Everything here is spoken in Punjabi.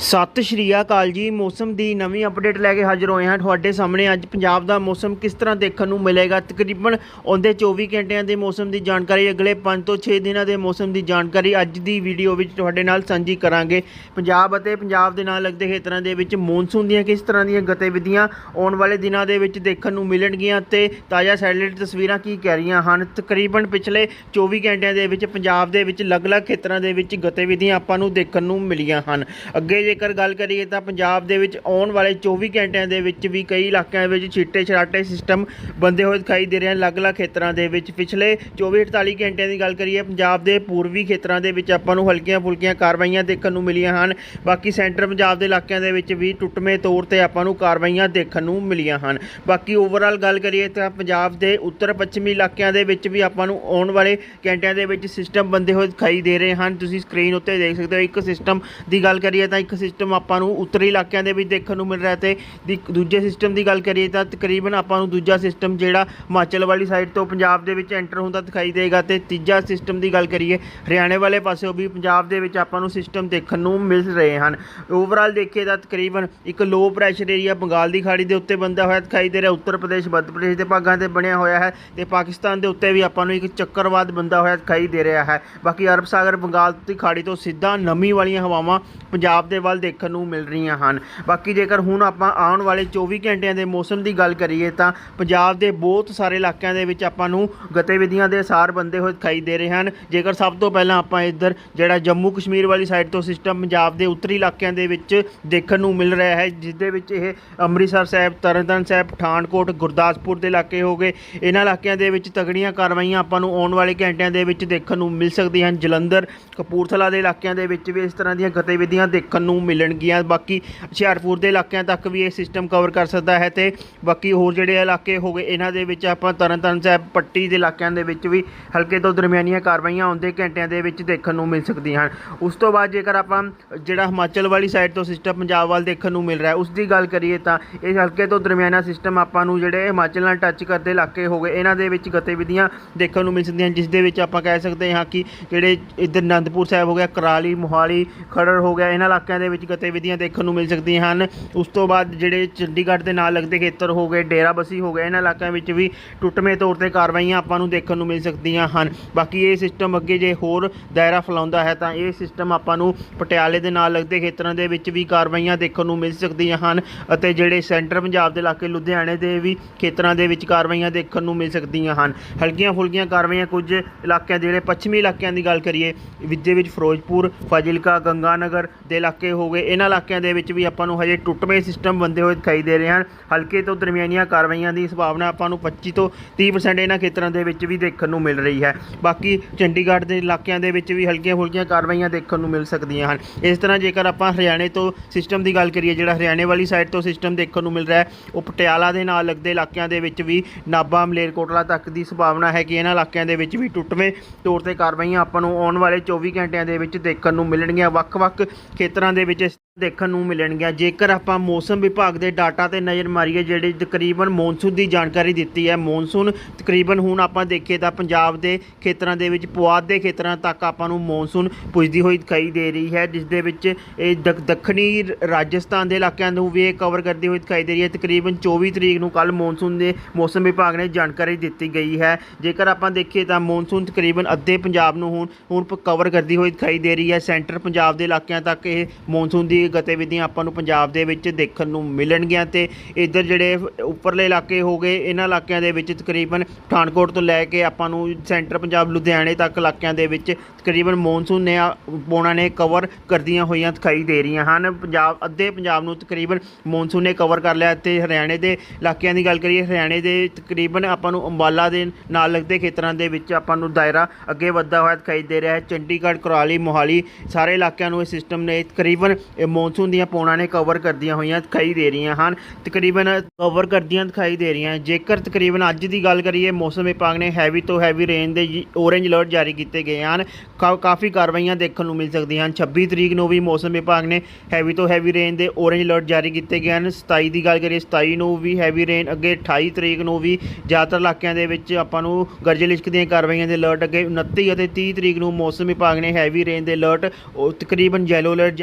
ਸਤਿ ਸ਼੍ਰੀ ਅਕਾਲ ਜੀ। ਮੌਸਮ ਦੀ ਨਵੀਂ ਅਪਡੇਟ ਲੈ ਕੇ ਹਾਜ਼ਰ ਹੋਏ ਹਾਂ ਤੁਹਾਡੇ ਸਾਹਮਣੇ। ਅੱਜ ਪੰਜਾਬ ਦਾ ਮੌਸਮ ਕਿਸ ਤਰ੍ਹਾਂ ਦੇਖਣ ਨੂੰ ਮਿਲੇਗਾ? ਤਕਰੀਬਨ ਆਉਂਦੇ 24 ਘੰਟਿਆਂ ਦੇ ਮੌਸਮ ਦੀ ਜਾਣਕਾਰੀ, ਅਗਲੇ 5 ਤੋਂ 6 ਦਿਨਾਂ ਦੇ ਮੌਸਮ ਦੀ ਜਾਣਕਾਰੀ ਅੱਜ ਦੀ ਵੀਡੀਓ ਵਿੱਚ ਤੁਹਾਡੇ ਨਾਲ ਸਾਂਝੀ ਕਰਾਂਗੇ। ਪੰਜਾਬ ਅਤੇ ਪੰਜਾਬ ਦੇ ਨਾਲ ਲੱਗਦੇ ਖੇਤਰਾਂ ਦੇ ਵਿੱਚ ਮੌਨਸੂਨ ਦੀਆਂ ਕਿਸ ਤਰ੍ਹਾਂ ਦੀਆਂ ਗਤੀਵਿਧੀਆਂ ਆਉਣ ਵਾਲੇ ਦਿਨਾਂ ਦੇ ਵਿੱਚ ਦੇਖਣ ਨੂੰ ਮਿਲਣਗੀਆਂ ਤੇ ਤਾਜ਼ਾ ਸੈਟੇਲਾਈਟ ਤਸਵੀਰਾਂ ਕੀ ਕਹਿ ਰਹੀਆਂ ਹਨ? ਤਕਰੀਬਨ ਪਿਛਲੇ 24 ਘੰਟਿਆਂ ਦੇ ਵਿੱਚ ਪੰਜਾਬ ਦੇ ਵਿੱਚ ਅਲੱਗ-ਅਲੱਗ ਖੇਤਰਾਂ ਦੇ ਵਿੱਚ ਗਤੀਵਿਧੀਆਂ ਆਪਾਂ ਨੂੰ ਦੇਖਣ ਨੂੰ ਮਿਲੀਆਂ ਹਨ। ਅੱਗੇ ਜੇਕਰ ਗੱਲ ਕਰੀਏ ਤਾਂ ਪੰਜਾਬ ਦੇ ਵਿੱਚ ਆਉਣ ਵਾਲੇ 24 ਘੰਟਿਆਂ ਦੇ ਵਿੱਚ ਵੀ ਕਈ ਇਲਾਕਿਆਂ ਵਿੱਚ ਛਿੱਟੇ ਛਰਾਟੇ ਸਿਸਟਮ ਬੰਦੇ ਹੋਏ ਦਿਖਾਈ ਦੇ ਰਹੇ ਹਨ। ਅਲੱਗ-ਅਲੱਗ ਖੇਤਰਾਂ ਦੇ ਵਿੱਚ ਪਿਛਲੇ 24-48 ਘੰਟਿਆਂ ਦੀ ਗੱਲ ਕਰੀਏ, ਪੰਜਾਬ ਦੇ ਪੂਰਬੀ ਖੇਤਰਾਂ ਦੇ ਵਿੱਚ ਆਪਾਂ ਨੂੰ ਹਲਕੀਆਂ ਫੁਲਕੀਆਂ ਕਾਰਵਾਈਆਂ ਦੇਖਣ ਨੂੰ ਮਿਲੀਆਂ ਹਨ। ਬਾਕੀ ਸੈਂਟਰ ਪੰਜਾਬ ਦੇ ਇਲਾਕਿਆਂ ਦੇ ਵਿੱਚ ਵੀ ਟੁੱਟਵੇਂ ਤੌਰ ਤੇ ਆਪਾਂ ਨੂੰ ਕਾਰਵਾਈਆਂ ਦੇਖਣ ਨੂੰ ਮਿਲੀਆਂ ਹਨ। ਬਾਕੀ ਓਵਰਆਲ ਗੱਲ ਕਰੀਏ ਤਾਂ ਪੰਜਾਬ ਦੇ ਉੱਤਰ ਪੱਛਮੀ ਇਲਾਕਿਆਂ ਦੇ ਵਿੱਚ ਵੀ ਆਪਾਂ ਨੂੰ ਆਉਣ ਵਾਲੇ ਘੰਟਿਆਂ ਦੇ ਵਿੱਚ ਸਿਸਟਮ ਬੰਦੇ ਹੋਏ ਦਿਖਾਈ ਦੇ ਰਹੇ ਹਨ। ਤੁਸੀਂ ਸਕਰੀਨ ਉੱਤੇ ਦੇਖ ਸਕਦੇ ਹੋ, ਇੱਕ ਸਿਸਟਮ ਦੀ ਗੱਲ ਕਰੀਏ ਤਾਂ ਇੱਕ ਸਿਸਟਮ ਆਪਾਂ ਨੂੰ ਉੱਤਰੀ ਇਲਾਕਿਆਂ ਦੇ ਵਿੱਚ ਦੇਖਣ ਨੂੰ ਮਿਲ ਰਿਹਾ ਤੇ ਦੀ- ਦੂਜੇ ਸਿਸਟਮ ਦੀ ਗੱਲ ਕਰੀਏ ਤਾਂ ਤਕਰੀਬਨ ਆਪਾਂ ਨੂੰ ਦੂਜਾ ਸਿਸਟਮ ਜਿਹੜਾ ਹਿਮਾਚਲ ਵਾਲੀ ਸਾਈਡ ਤੋਂ ਪੰਜਾਬ ਦੇ ਵਿੱਚ ਐਂਟਰ ਹੁੰਦਾ ਦਿਖਾਈ ਦੇਗਾ ਤੇ ਤੀਜਾ ਸਿਸਟਮ ਦੀ ਗੱਲ ਕਰੀਏ ਹਰਿਆਣੇ ਵਾਲੇ ਪਾਸਿਓਂ ਵੀ ਪੰਜਾਬ ਦੇ ਵਿੱਚ ਆਪਾਂ ਨੂੰ ਸਿਸਟਮ ਦੇਖਣ ਨੂੰ ਮਿਲ ਰਹੇ ਹਨ। ਓਵਰਆਲ ਦੇਖੀਏ ਤਾਂ ਤਕਰੀਬਨ ਇੱਕ ਲੋ ਪ੍ਰੈਸ਼ਰ ਏਰੀਆ ਬੰਗਾਲ ਦੀ ਖਾੜੀ ਦੇ ਉੱਤੇ ਬੰਦਾ ਹੋਇਆ ਦਿਖਾਈ ਦੇ ਰਿਹਾ, ਉੱਤਰ ਪ੍ਰਦੇਸ਼, ਮੱਧ ਪ੍ਰਦੇਸ਼ ਦੇ ਭਾਗਾਂ ਤੇ ਬਣਿਆ ਹੋਇਆ ਹੈ ਤੇ ਪਾਕਿਸਤਾਨ ਦੇ ਉੱਤੇ ਵੀ ਆਪਾਂ ਨੂੰ ਇੱਕ ਚੱਕਰਵਾਦ ਬੰਦਾ ਹੋਇਆ ਦਿਖਾਈ ਦੇ ਰਿਹਾ ਹੈ। ਬਾਕੀ ਅਰਬ ਸਾਗਰ ਬੰਗਾਲ ਦੀ ਖਾੜੀ ਤੋਂ ਸਿੱਧਾ ਨਮੀ ਵਾਲੀਆਂ ਹਵਾਵਾਂ ਪੰਜਾਬ ਦੇ ਵੱਲ ਦੇਖਣ ਨੂੰ ਮਿਲ ਰਹੀਆਂ ਹਨ। ਬਾਕੀ ਜੇਕਰ ਹੁਣ ਆਪਾਂ ਆਉਣ ਵਾਲੇ 24 ਘੰਟਿਆਂ ਦੇ ਮੌਸਮ ਦੀ ਗੱਲ ਕਰੀਏ ਤਾਂ ਪੰਜਾਬ ਦੇ ਬਹੁਤ ਸਾਰੇ ਇਲਾਕਿਆਂ ਦੇ ਵਿੱਚ ਆਪਾਂ ਨੂੰ ਗਤੀਵਿਧੀਆਂ ਦੇ ਸਾਰ ਬੰਦੇ ਹੋਏ ਦਿਖਾਈ ਦੇ ਰਹੇ ਹਨ। ਜੇਕਰ ਸਭ ਤੋਂ ਪਹਿਲਾਂ ਆਪਾਂ ਇੱਧਰ ਜਿਹੜਾ ਜੰਮੂ ਕਸ਼ਮੀਰ ਵਾਲੀ ਸਾਈਡ ਤੋਂ ਸਿਸਟਮ ਪੰਜਾਬ ਦੇ ਉੱਤਰੀ ਇਲਾਕਿਆਂ ਦੇ ਵਿੱਚ ਦੇਖਣ ਨੂੰ ਮਿਲ ਰਿਹਾ ਹੈ ਜਿਸ ਦੇ ਵਿੱਚ ਇਹ ਅੰਮ੍ਰਿਤਸਰ ਸਾਹਿਬ, ਤਰਨਤਾਰਨ ਸਾਹਿਬ, ਪਠਾਨਕੋਟ, ਗੁਰਦਾਸਪੁਰ ਦੇ ਇਲਾਕੇ ਹੋ ਗਏ। ਇਹਨਾਂ ਇਲਾਕਿਆਂ ਦੇ ਵਿੱਚ ਤਗੜੀਆਂ ਕਾਰਵਾਈਆਂ ਆਪਾਂ ਨੂੰ ਆਉਣ ਵਾਲੇ ਘੰਟਿਆਂ ਦੇ ਵਿੱਚ ਦੇਖਣ ਨੂੰ ਮਿਲ ਸਕਦੀਆਂ ਹਨ। ਜਲੰਧਰ, ਕਪੂਰਥਲਾ ਦੇ ਇਲਾਕਿਆਂ ਦੇ ਵਿੱਚ ਵੀ ਇਸ ਤਰ੍ਹਾਂ ਦੀਆਂ ਗਤੀਵਿਧੀਆਂ ਦੇਖਣ ਨੂੰ ਮਿਲਣਗੀਆਂ। ਬਾਕੀ ਹੁਸ਼ਿਆਰਪੁਰ ਦੇ ਇਲਾਕਿਆਂ ਤੱਕ ਵੀ ਇਹ ਸਿਸਟਮ ਕਵਰ ਕਰ ਸਕਦਾ ਹੈ ਤੇ ਬਾਕੀ ਹੋਰ ਜਿਹੜੇ ਇਲਾਕੇ ਹੋ ਗਏ, ਇਹਨਾਂ ਦੇ ਵਿੱਚ ਆਪਾਂ ਤਰਨਤਾਰਨ ਸਾਹਿਬ, ਪੱਟੀ ਦੇ ਇਲਾਕਿਆਂ ਦੇ ਵਿੱਚ ਵੀ ਹਲਕੇ ਤੋਂ ਦਰਮਿਆਨੀਆਂ ਕਾਰਵਾਈਆਂ ਆਉਂਦੇ ਘੰਟਿਆਂ ਦੇ ਵਿੱਚ ਦੇਖਣ ਨੂੰ ਮਿਲ ਸਕਦੀਆਂ ਹਨ। ਉਸ ਤੋਂ ਬਾਅਦ ਜੇਕਰ ਆਪਾਂ ਜਿਹੜਾ ਹਿਮਾਚਲ ਵਾਲੀ ਸਾਈਡ ਤੋਂ ਸਿਸਟਮ ਪੰਜਾਬ ਵੱਲ ਦੇਖਣ ਨੂੰ ਮਿਲ ਰਿਹਾ ਉਸ ਦੀ ਗੱਲ ਕਰੀਏ ਤਾਂ ਇਹ ਹਲਕੇ ਤੋਂ ਦਰਮਿਆਨਾ ਸਿਸਟਮ ਆਪਾਂ ਨੂੰ ਜਿਹੜੇ ਹਿਮਾਚਲ ਨਾਲ ਟੱਚ ਕਰਦੇ ਇਲਾਕੇ ਹੋ ਗਏ, ਇਹਨਾਂ ਦੇ ਵਿੱਚ ਗਤੀਵਿਧੀਆਂ ਦੇਖਣ ਨੂੰ ਮਿਲ ਸਕਦੀਆਂ ਜਿਸ ਦੇ ਵਿੱਚ ਆਪਾਂ ਕਹਿ ਸਕਦੇ ਹਾਂ ਕਿ ਜਿਹੜੇ ਇੱਧਰ ਅਨੰਦਪੁਰ ਸਾਹਿਬ ਹੋ ਗਿਆ, ਕਰਾਲੀ, ਮੋਹਾਲੀ, ਖਰੜ ਹੋ ਗਿਆ, ਇਹਨਾਂ ਇਲਾਕਿਆਂ ਦੇ ਵਿੱਚ ਗਤੀਵਿਧੀਆਂ ਦੇਖਣ ਨੂੰ ਮਿਲ ਸਕਦੀਆਂ ਹਨ। ਉਸ ਤੋਂ ਬਾਅਦ ਜਿਹੜੇ ਚੰਡੀਗੜ੍ਹ ਦੇ ਨਾਲ ਲੱਗਦੇ ਖੇਤਰ ਹੋ ਗਏ ਡੇਰਾਬੱਸੀ ਹੋ ਗਏ ਇਹਨਾਂ ਇਲਾਕਿਆਂ ਵਿੱਚ ਵੀ ਟੁੱਟਵੇਂ ਤੌਰ ਤੇ ਕਾਰਵਾਈਆਂ ਆਪਾਂ ਨੂੰ ਦੇਖਣ ਨੂੰ ਮਿਲ ਸਕਦੀਆਂ ਹਨ। ਬਾਕੀ ਇਹ ਸਿਸਟਮ ਅੱਗੇ ਜੇ ਹੋਰ ਦਾਇਰਾ ਫੈਲਾਉਂਦਾ ਹੈ ਤਾਂ ਇਹ ਸਿਸਟਮ ਆਪਾਂ ਨੂੰ ਪਟਿਆਲੇ ਦੇ ਨਾਲ ਲੱਗਦੇ ਖੇਤਰਾਂ ਦੇ ਵਿੱਚ ਵੀ ਕਾਰਵਾਈਆਂ ਦੇਖਣ ਨੂੰ ਮਿਲ ਸਕਦੀਆਂ ਹਨ ਅਤੇ ਜਿਹੜੇ ਸੈਂਟਰ ਪੰਜਾਬ ਦੇ ਇਲਾਕੇ, ਲੁਧਿਆਣੇ ਦੇ ਵੀ ਖੇਤਰਾਂ ਦੇ ਵਿੱਚ ਕਾਰਵਾਈਆਂ ਦੇਖਣ ਨੂੰ ਮਿਲ ਸਕਦੀਆਂ ਹਨ। ਹਲਕੀਆਂ ਫੁਲਕੀਆਂ ਕਾਰਵਾਈਆਂ ਕੁਝ ਇਲਾਕਿਆਂ ਦੇ ਜਿਹੜੇ ਪੱਛਮੀ ਇਲਾਕਿਆਂ ਦੀ ਗੱਲ ਕਰੀਏ ਵਿੱਚੇ ਵਿੱਚ ਫਿਰੋਜ਼ਪੁਰ, ਫਾਜ਼ਿਲਕਾ, ਗੰਗਾਨਗਰ ਦੇ ਇਲਾਕੇ ਹੋ ਗਏ। ਇਹਨਾਂ ਇਲਾਕਿਆਂ ਦੇ ਵਿੱਚ ਵੀ ਆਪਾਂ ਨੂੰ ਹਜੇ ਟੁੱਟਵੇਂ ਸਿਸਟਮ ਬੰਦੇ ਹੋਏ ਦਿਖਾਈ ਦੇ ਰਹੇ ਹਨ। ਹਲਕੇ ਤੋਂ ਦਰਮਿਆਨੀਆਂ ਕਾਰਵਾਈਆਂ ਦੀ ਸੰਭਾਵਨਾ ਆਪਾਂ ਨੂੰ 25 ਤੋਂ 30% ਇਹਨਾਂ ਖੇਤਰਾਂ ਦੇ ਵਿੱਚ ਵੀ ਦੇਖਣ ਨੂੰ ਮਿਲ ਰਹੀ ਹੈ। ਬਾਕੀ ਚੰਡੀਗੜ੍ਹ ਦੇ ਇਲਾਕਿਆਂ ਦੇ ਵਿੱਚ ਵੀ ਹਲਕੀਆਂ ਫੁਲਕੀਆਂ ਕਾਰਵਾਈਆਂ ਦੇਖਣ ਨੂੰ ਮਿਲ ਸਕਦੀਆਂ ਹਨ। ਇਸ ਤਰ੍ਹਾਂ ਜੇਕਰ ਆਪਾਂ ਹਰਿਆਣੇ ਤੋਂ ਸਿਸਟਮ ਦੀ ਗੱਲ ਕਰੀਏ, ਜਿਹੜਾ ਹਰਿਆਣੇ ਵਾਲੀ ਸਾਈਡ ਤੋਂ ਸਿਸਟਮ ਦੇਖਣ ਨੂੰ ਮਿਲ ਰਿਹਾ ਹੈ, ਉਹ ਪਟਿਆਲਾ ਦੇ ਨਾਲ ਲੱਗਦੇ ਇਲਾਕਿਆਂ ਦੇ ਵਿੱਚ ਵੀ ਨਾਭਾ, ਮਲੇਰਕੋਟਲਾ ਤੱਕ ਦੀ ਸੰਭਾਵਨਾ ਹੈ ਕਿ ਇਹਨਾਂ ਇਲਾਕਿਆਂ ਦੇ ਵਿੱਚ ਵੀ ਟੁੱਟਵੇਂ ਤੌਰ ਤੇ ਕਾਰਵਾਈਆਂ ਆਪਾਂ ਨੂੰ ਆਉਣ ਵਾਲੇ 24 ਘੰਟਿਆਂ ਦੇ ਵਿੱਚ ਦੇਖਣ ਨੂੰ ਮਿਲਣਗੀਆਂ। ਵੱਖ-ਵੱਖ ਖੇਤਰਾਂ ਦੇ ਵਿੱਚ ਇਸ ਦੇਖਣ ਨੂੰ ਮਿਲਣਗੀਆਂ। ਜੇਕਰ ਆਪਾਂ ਮੌਸਮ ਵਿਭਾਗ ਦੇ ਡਾਟਾ ਤੇ ਨਜ਼ਰ ਮਾਰੀਏ, ਜਿਹੜੇ ਤਕਰੀਬਨ ਮੌਨਸੂਨ ਦੀ ਜਾਣਕਾਰੀ ਦਿੱਤੀ ਹੈ, ਮੌਨਸੂਨ ਤਕਰੀਬਨ ਹੁਣ ਆਪਾਂ ਦੇਖੀਏ ਤਾਂ ਪੰਜਾਬ ਦੇ ਖੇਤਰਾਂ ਦੇ ਵਿੱਚ, ਪੁਆਧ ਦੇ ਖੇਤਰਾਂ ਤੱਕ ਆਪਾਂ ਨੂੰ ਮੌਨਸੂਨ ਪੁੱਜਦੀ ਹੋਈ ਦਿਖਾਈ ਦੇ ਰਹੀ ਹੈ, ਜਿਸ ਦੇ ਵਿੱਚ ਇਹ ਦੱਖਣੀ ਰਾਜਸਥਾਨ ਦੇ ਇਲਾਕਿਆਂ ਨੂੰ ਵੀ ਇਹ ਕਵਰ ਕਰਦੀ ਹੋਈ ਦਿਖਾਈ ਦੇ ਰਹੀ ਹੈ। ਤਕਰੀਬਨ 24 ਤਰੀਕ ਨੂੰ ਕੱਲ ਮੌਨਸੂਨ ਦੇ ਮੌਸਮ ਵਿਭਾਗ ਨੇ ਜਾਣਕਾਰੀ ਦਿੱਤੀ ਗਈ ਹੈ। ਜੇਕਰ ਆਪਾਂ ਦੇਖੀਏ ਤਾਂ ਮੌਨਸੂਨ ਤਕਰੀਬਨ ਅੱਧੇ ਪੰਜਾਬ ਨੂੰ ਹੁਣ ਹੁਣ ਕਵਰ ਕਰਦੀ ਹੋਈ ਦਿਖਾਈ ਦੇ ਰਹੀ ਹੈ। ਸੈਂਟਰ ਪੰਜਾਬ ਦੇ ਇਲਾਕਿਆਂ ਤੱਕ ਇਹ ਮੌਨਸੂਨ ਦੀ ਗਤੀਵਿਧੀਆਂ ਆਪਾਂ ਨੂੰ ਪੰਜਾਬ ਦੇ ਵਿੱਚ ਦੇਖਣ ਨੂੰ ਮਿਲਣਗੀਆਂ ਤੇ ਇੱਧਰ ਜਿਹੜੇ ਉੱਪਰਲੇ ਇਲਾਕੇ ਹੋ ਗਏ, ਇਹਨਾਂ ਇਲਾਕਿਆਂ ਦੇ ਵਿੱਚ ਤਕਰੀਬਨ ਪਠਾਨਕੋਟ ਤੋਂ ਲੈ ਕੇ ਆਪਾਂ ਨੂੰ ਸੈਂਟਰ ਪੰਜਾਬ, ਲੁਧਿਆਣੇ ਤੱਕ ਇਲਾਕਿਆਂ ਦੇ ਵਿੱਚ ਤਕਰੀਬਨ ਮੌਨਸੂਨ ਨੇ ਆ- ਪੌਣਾ ਨੇ ਕਵਰ ਕਰਦੀਆਂ ਹੋਈਆਂ ਦਿਖਾਈ ਦੇ ਰਹੀਆਂ ਹਨ। ਪੰਜਾਬ, ਅੱਧੇ ਪੰਜਾਬ ਨੂੰ ਤਕਰੀਬਨ ਮੌਨਸੂਨ ਨੇ ਕਵਰ ਕਰ ਲਿਆ ਤੇ ਹਰਿਆਣੇ ਦੇ ਇਲਾਕਿਆਂ ਦੀ ਗੱਲ ਕਰੀਏ, ਹਰਿਆਣੇ ਦੇ ਤਕਰੀਬਨ ਆਪਾਂ ਨੂੰ ਅੰਬਾਲਾ ਦੇ ਨਾਲ ਲੱਗਦੇ ਖੇਤਰਾਂ ਦੇ ਵਿੱਚ ਆਪਾਂ ਨੂੰ ਦਾਇਰਾ ਅੱਗੇ ਵੱਧਦਾ ਹੋਇਆ ਦਿਖਾਈ ਦੇ ਰਿਹਾ ਹੈ। ਚੰਡੀਗੜ੍ਹ, ਕੁਰਾਲੀ, ਮੋਹਾਲੀ ਸਾਰੇ ਇਲਾਕਿਆਂ ਨੂੰ ਇਹ ਸਿਸਟਮ ਨੇ ਤਕਰੀਬਨ ਮੌਨਸੂਨ ਦੀਆਂ ਪੌਣਾ ਨੇ ਕਵਰ ਕਰਦੀਆਂ ਹੋਈਆਂ ਦਿਖਾਈ ਦੇ ਰਹੀਆਂ ਹਨ। ਤਕਰੀਬਨ ਕਵਰ ਕਰਦੀਆਂ ਦਿਖਾਈ ਦੇ ਰਹੀਆਂ ਜੇਕਰ ਤਕਰੀਬਨ ਅੱਜ ਦੀ ਗੱਲ ਕਰੀਏ, ਮੌਸਮ ਵਿਭਾਗ ਨੇ ਹੈਵੀ ਤੋਂ ਹੈਵੀ ਰੇਨ ਦੇ ਔਰੇਂਜ ਅਲਰਟ ਜਾਰੀ ਕੀਤੇ ਗਏ ਹਨ। ਕਾ- ਕਾਫੀ ਕਾਰਵਾਈਆਂ ਦੇਖਣ ਨੂੰ ਮਿਲ ਸਕਦੀਆਂ ਹਨ। 26 ਤਰੀਕ ਨੂੰ ਵੀ ਮੌਸਮ ਵਿਭਾਗ ਨੇ ਹੈਵੀ ਤੋਂ ਹੈਵੀ ਰੇਨ ਦੇ ਔਰੇਂਜ ਅਲਰਟ ਜਾਰੀ ਕੀਤੇ ਗਏ ਹਨ। 27 ਦੀ ਗੱਲ ਕਰੀਏ 27 ਨੂੰ ਵੀ ਹੈਵੀ ਰੇਨ ਅੱਗੇ 28 ਤਰੀਕ ਨੂੰ ਵੀ ਜ਼ਿਆਦਾਤਰ ਇਲਾਕਿਆਂ ਦੇ ਵਿੱਚ ਆਪਾਂ ਨੂੰ ਗਰਜ ਲਿਸ਼ਕ ਦੀਆਂ ਕਾਰਵਾਈਆਂ ਦੇ ਅਲਰਟ ਅੱਗੇ 29 ਅਤੇ 30 ਤਰੀਕ ਨੂੰ ਮੌਸਮ ਵਿਭਾਗ ਨੇ ਹੈਵੀ ਰੇਨ ਦੇ ਅਲਰਟ ਉਹ ਤਕਰੀਬਨ ਯੈਲੋ ਅਲਰਟ